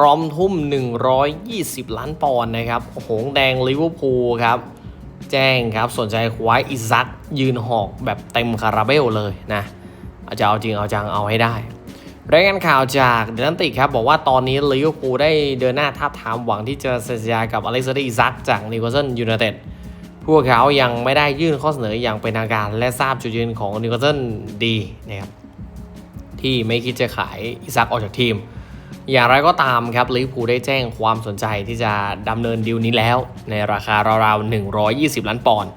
ร้อมทุ่ม 120 ล้านปอนด์นะครับ หงแดงลิเวอร์พูลครับ แจ้งครับสนใจคว้าอิซักยืนหอกแบบเต็มคาราเบลเลยนะอาจจะเอาจริงเอาจังเอาให้ได้ รายงานข่าวจากเดลันติกครับ บอกว่าตอนนี้ลิเวอร์พูลได้เดินหน้าทับทามหวังที่จะเซ็นสัญญากับอเล็กซานเดอร์อิซักจากนิวคาสเซิลยูไนเต็ดพวกเขายังไม่ได้ยื่นข้อเสนออย่างเป็นทางการ และทราบจุดยืนของนิวคาสเซิลดีนะครับที่ไม่คิดจะขายอิซักออกจากทีม อย่างไรก็ตามครับลิเวอร์พูลได้แจ้งความสนใจที่จะดำเนินดีลนี้แล้ว ในราคาราวๆ 120 ล้านปอนด์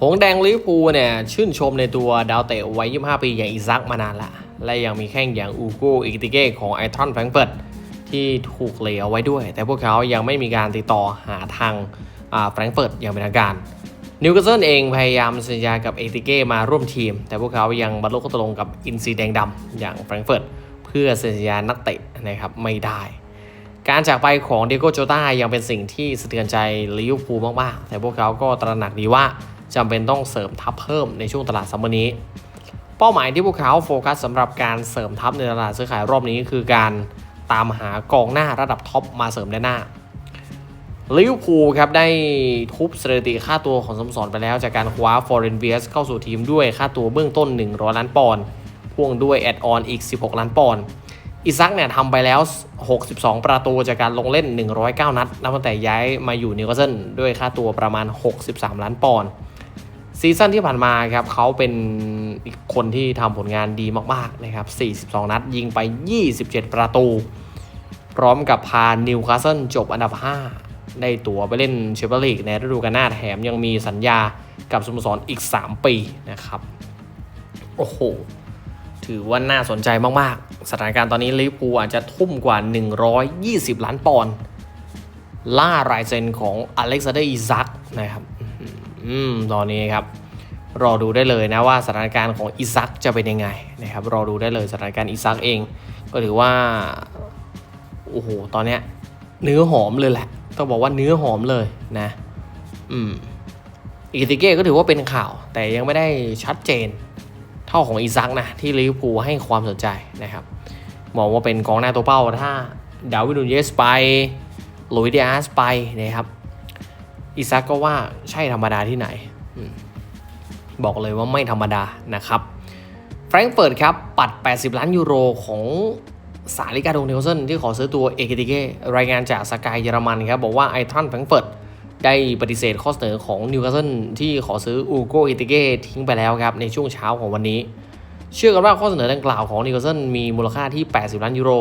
หงแดงลิเวอร์พูลเนี่ยชื่นชมในตัวดาวเตะวัย 25 ปีอย่างอิซักมานานละ และยังมีแข้งอย่างอูโกอิกติเก้ของไอทอนแฟรงเฟิร์ตที่ถูกเหลเอาไว้ด้วย แต่พวกเขายังไม่มีการติดต่อหาทางแฟรงเฟิร์ตอย่างเป็นทางการนิวคาสเซิลเองพยายามสัญญากับเอติเก้มาร่วมทีม แต่พวกเขายังบรรลุข้อตกลงกับอินซีแดงดำอย่างแฟรงเฟิร์ต เพื่อเซ็นสัญญานักเตะนะครับไม่ได้ การจากไปของเดโกโจต้ายังเป็นสิ่งที่สะเทือนใจลิเวอร์พูลมากๆ แต่พวกเขาก็ตระหนักดีว่าจำเป็นต้องเสริมทัพเพิ่มในช่วงตลาดซัมเมอร์นี้ เป้าหมายที่พวกเขาโฟกัสสำหรับการเสริมทัพในตลาดซื้อขายรอบนี้คือการตามหากองหน้าระดับท็อปมาเสริมด้านหน้าลิเวอร์พูลครับได้ทุบสถิติค่าตัวของสมสรไปแล้ว จากการคว้าฟอร์เรนเบียสเข้าสู่ทีมด้วยค่าตัวเบื้องต้น 100 ล้านปอนด์ พ่วงด้วยแอดออนอีก 16 ล้านปอนด์อิซักเนี่ยทำไปแล้ว 62 ประตูจากการลงเล่น 109 นัดนับตั้งแต่ย้ายมาอยู่นิวคาสเซิลด้วยค่าตัวประมาณ 63 ล้านปอนด์ซีซั่นที่ผ่านมาครับเขาเป็นอีกคนที่ทำผลงานดีมากๆนะครับ 42 นัดยิงไป 27 ประตู พร้อมกับพานิวคาสเซิลจบอันดับ 5 ได้ตั๋วไปเล่นแชมเปี้ยนลีกในฤดูกาลหน้าแถมยังมีสัญญากับสโมสรอีก 3 ปีนะครับ โอ้โห ถือว่าน่าสนใจมาก ๆ สถานการณ์ตอนนี้ลิเวอร์พูลอาจจะทุ่มกว่า 120 ล้านปอนด์ล่ารายเซ็นของอเล็กซานเดอร์อิซักนะครับอืมตอนนี้ครับ รอดูได้เลยนะว่าสถานการณ์ของอิซักจะเป็นยังไงนะครับ รอดูได้เลยสถานการณ์อิซักเอง ก็ถือว่า โอ้โห ตอนเนี้ยเนื้อหอมเลยแหละ ต้องบอกว่าเนื้อหอมเลยนะ อืมอิติเก้ก็ถือว่าเป็นข่าว แต่ยังไม่ได้ชัดเจน เท่าของอีซักนะที่ลิเวอร์พูลให้ความสนใจนะครับมองว่าเป็นกองหน้าตัวเป้าถ้าดาวิดนูเยสไปลุยเดียสไปนะครับอีซักก็ว่าใช่ธรรมดาที่ไหน บอกเลยว่าไม่ธรรมดานะครับแฟรงก์เฟิร์ตครับ ปัด 80 ล้านยูโรของสาลิกาดงเนลเซนที่ขอซื้อตัวเอเกติเก้รายงานจากสกายเยอรมันครับ บอกว่าไอทรันแฟรงก์เฟิร์ต ได้ปฏิเสธข้อเสนอของนิวคาสเซิลที่ขอซื้ออูโกอิติเก้ทิ้งไปแล้วครับในช่วงเช้าของวันนี้ เชื่อกันว่าข้อเสนอดังกล่าวของนิวคาสเซิลมีมูลค่าที่ 80 ล้านยูโร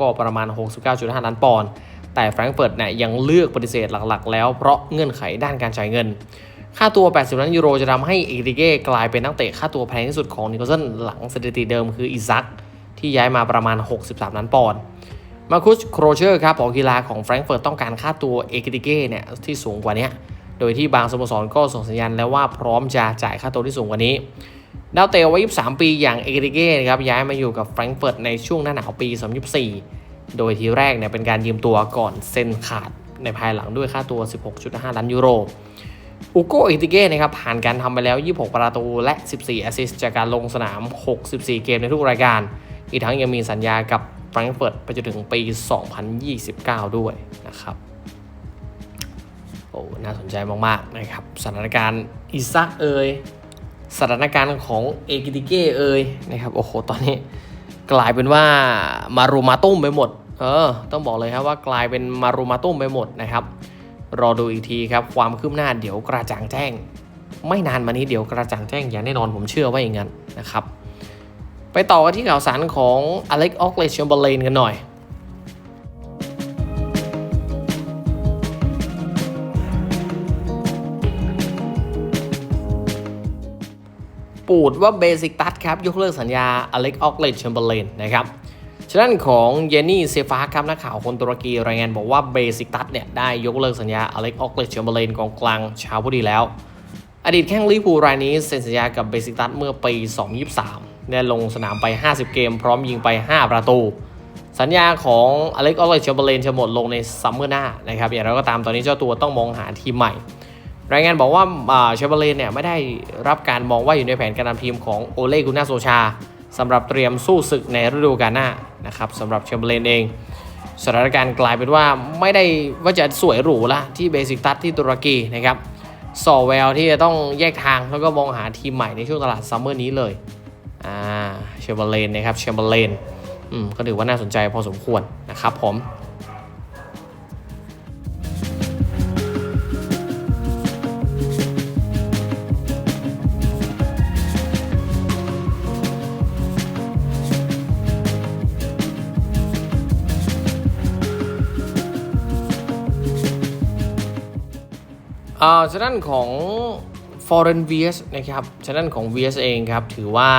ก็ประมาณ 69.5 ล้านปอนด์แต่แฟรงก์เฟิร์ตเนี่ยยังเลือกปฏิเสธหลักๆ แล้วเพราะเงื่อนไขด้านการจ่ายเงิน ค่าตัว 80 ล้านยูโรจะทำให้อิติเก้กลายเป็นนักเตะค่าตัวแพงที่สุดของนิวคาสเซิลหลังสถิติเดิมคืออิซักที่ย้ายมาประมาณ 63 ล้านปอนด์ มาคุชโครเชอร์ครับผอกีฬาของแฟรงก์เฟิร์ตต้องการค่าตัวเอกิติเก้เนี่ยที่สูงกว่านี้โดยที่บางสโมสรก็ส่งสัญญาณแล้วว่าพร้อมจะจ่ายค่าตัวที่สูงกว่านี้ดาวเตะวัย 23 ปีอย่างเอกิติเก้นะครับย้ายมาอยู่กับแฟรงก์เฟิร์ตในช่วงหน้าหนาวปี 2024 โดยทีแรกเนี่ยเป็นการยืมตัวก่อนเซ็นขาดในภายหลังด้วยค่าตัว 16.5 ล้านยูโรอุโกเอติเก้นะครับผ่านการทำไปแล้ว 26 ประตูและ 14 แอสซิสต์จากการลงสนาม 64 เกมในทุกรายการ อีกทั้งยังมีสัญญากับ ฟรงก์เฟิร์ตไปจนถึงปี 2029 ด้วยนะครับโอ้น่าสนใจมาก ๆ นะครับ สถานการณ์อิซักเอยสถานการณ์ของเอกิติเก้เอยนะครับโอ้โหตอนนี้กลายเป็นว่ามารูมาตุ้มไปหมด เออ ต้องบอกเลยครับว่ากลายเป็นมารูมาตุ้มไปหมดนะครับ รอดูอีกทีครับ ความคืบหน้าเดี๋ยวกระจ่างแจ้ง ไม่นานมานี้เดี๋ยวกระจ่างแจ้งอย่างแน่นอนผมเชื่อว่าอย่างนั้นนะครับ ไปต่อกันที่ข่าวสารของอเล็กออกเลชมเบเลนกันหน่อยปูดว่าเบสิกตัดครับ ยกเลิกสัญญาอเล็กออกเลชแชมเบอร์เลนนะครับฉะนั้นของเยนนี่เซฟาครับนักข่าวคนตุรกีรายงานบอกว่าเบสิกตัดเนี่ยได้ยกเลิกสัญญาอเล็กออกเลชแชมเบอร์เลนกองกลางชาวผู้ดีแล้ว อดีตแข้งลิเวอร์พูลรายนี้เซ็นสัญญากับเบสิกตัสเมื่อปี 2023 ได้ลงสนามไป 50 เกม พร้อมยิงไป 5 ประตู สัญญาของอเล็กออเลเชเบอร์เลนจะหมดลงในซัมเมอร์หน้านะครับอย่างไรก็ตามตอนนี้เจ้าตัวต้องมองหาทีมใหม่ รายงานบอกว่าเชเบอร์เลนเนี่ยไม่ได้รับการมองว่าอยู่ในแผนการนำทีมของโอเลกุน่าโซชาสำหรับเตรียมสู้ศึกในฤดูกาลหน้านะครับสำหรับเชมเบอร์เลนเองสถานการณ์กลายเป็นว่าไม่ได้ว่าจะสวยหรูละที่เบสิกตัสที่ตุรกีนะครับสอแววที่จะต้องแยกทางแล้วก็มองหาทีมใหม่ในช่วงตลาดซัมเมอร์นี้เลย อ่าเชมเบอร์เลนนะครับเชมเบอร์เลนอืมก็ถือว่าน่าสนใจพอสมควรนะครับผมอ่าฉะนั้นของ Foreign VS นะครับฉะนั้นของ VS เองครับ ถือว่า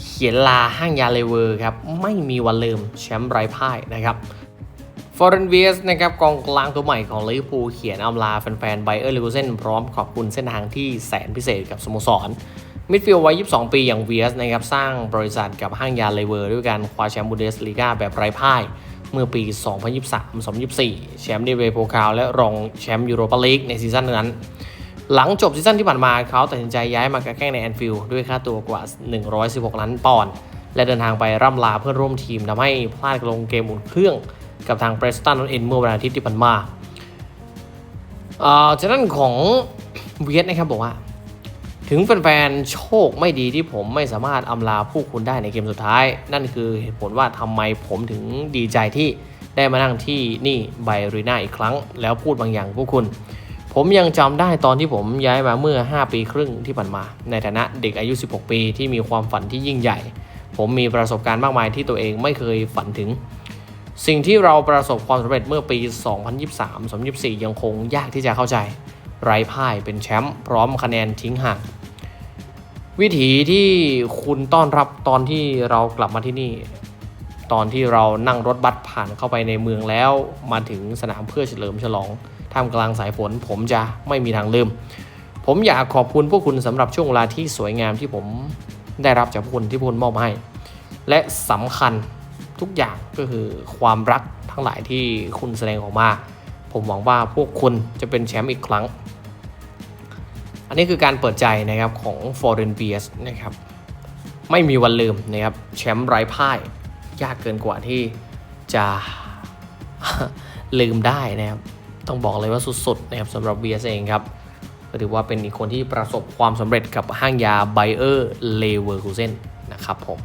เขียนลาห้างยาเลเวอร์ครับ ไม่มีวันลืมแชมป์ไร้พ่ายนะครับ Foreign VS นะครับกองกลางตัวใหม่ของลิเวอร์พูลเขียนอำลาแฟนๆไบเออร์ลิเวอร์เซนพร้อมขอบคุณเส้นทางที่แสนพิเศษกับสโมสรมิดฟิลด์วัย 22 ปีอย่าง VS นะครับสร้างบริษัทกับห้างยาเลเวอร์ด้วยการคว้าแชมป์บูเดสลีกาแบบไร้พ่ายเมื่อปี 2023-2024 แชมป์ในเวโปคาวและรองแชมป์ยูโรปาลีกในซีซั่นนั้น หลังจบซีซั่นที่ผ่านมาเขาตัดสินใจย้ายมาแข่งในแอนฟิลด์ด้วยค่าตัวกว่า 116 ล้านปอนด์และเดินทางไปร่ำลาเพื่อนร่วมทีมทำให้พลาดลงเกมอุ่นเครื่องกับทางเ r รสตันนนเอ็นเมื่อวันอาทิตย์ที่ผ่านมาเอ่อจากนั้นของเวียดนะครับบอกว่า ถึงแฟนๆ โชคไม่ดีที่ผมไม่สามารถอำลาผู้คุณได้ในเกมสุดท้าย นั่นคือเหตุผลว่าทำไมผมถึงดีใจที่ได้มานั่งที่นี่ไบรีนาอีกครั้ง แล้วพูดบางอย่างพวกคุณ ผมยังจำได้ตอนที่ผมย้ายมาเมื่อ 5 ปีครึ่งที่ผ่านมา ในฐานะเด็กอายุ 16 ปีที่มีความฝันที่ยิ่งใหญ่ ผมมีประสบการณ์มากมายที่ตัวเองไม่เคยฝันถึง สิ่งที่เราประสบความสำเร็จเมื่อปี 2023-2024 ยังคงยากที่จะเข้าใจ ไร้พ่ายเป็นแชมป์พร้อมคะแนนทิ้งห่างวิถีที่คุณต้อนรับตอนที่เรากลับมาที่นี่ ตอนที่เรานั่งรถบัสผ่านเข้าไปในเมืองแล้วมาถึงสนามเพื่อเฉลิมฉลอง ท่ามกลางสายฝนผมจะไม่มีทางลืม ผมอยากขอบคุณพวกคุณสำหรับช่วงเวลาที่สวยงามที่ผมได้รับจากพวกคุณที่พวกคุณมอบมาให้ และสำคัญทุกอย่างก็คือความรักทั้งหลายที่คุณแสดงออกมา ผมหวังว่าพวกคุณจะเป็นแชมป์อีกครั้ง อันนี้คือการเปิดใจนะครับของ Foreign BS นะครับไม่มีวันลืมนะครับแชมป์ไร้พ่าย ยากเกินกว่าที่จะลืมได้นะครับ ต้องบอกเลยว่าสุดๆนะครับสำหรับ BS เองครับก็ถือว่าเป็นอีกคนที่ประสบความสำเร็จกับห้างยาไบเออร์เลเวอร์คูเซนนะครับผม